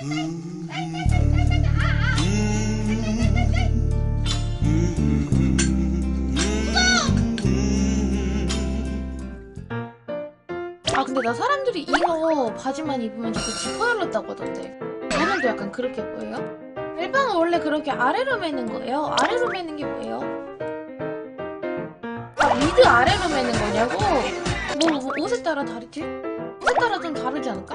아 근데 나 사람들이 이거 바지만 입으면 자꾸 지퍼 열렸다고 하던데 저는도 약간 그렇게 보여요? 멜빵은 원래 그렇게 아래로 매는 거예요? 아래로 매는 게 뭐예요? 아 미드 아래로 매는 거냐고? 뭐, 뭐 옷에 따라 다르지? 옷에 따라 좀 다르지 않을까?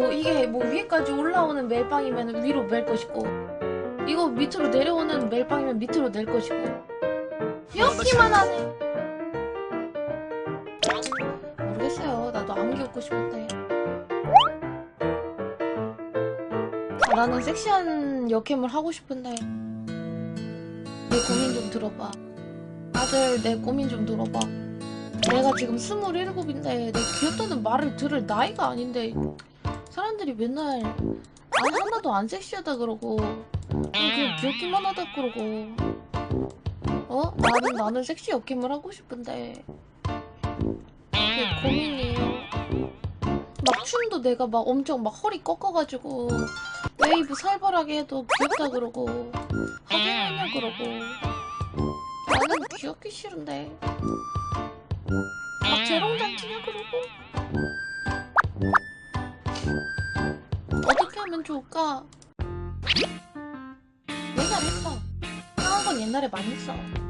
뭐 이게 뭐 위에까지 올라오는 멜빵이면 위로 멜 것이고 이거 밑으로 내려오는 멜빵이면 밑으로 낼 것이고 귀엽기만 하네 모르겠어요. 나도 안기 웃고 싶은데. 아, 나는 섹시한 여캠을 하고 싶은데. 내 고민 좀 들어봐. 아들, 내 고민 좀 들어봐. 내가 지금 스물일곱인데 내 귀엽다는 말을 들을 나이가 아닌데 사람들이 맨날 난 하나도 안 섹시하다 그러고 그냥 귀엽기만 하다 그러고. 어? 나는 나는 섹시 여캠을 하고 싶은데. 그게 고민이에요. 막 춤도 내가 막 엄청 막 허리 꺾어가지고 웨이브 살벌하게 해도 귀엽다 그러고 하긴 하냐 그러고. 나는 귀엽기 싫은데. 막 재롱장 치냐 그러고 옛날에 했어. 상한 건 옛날에 많이 했어.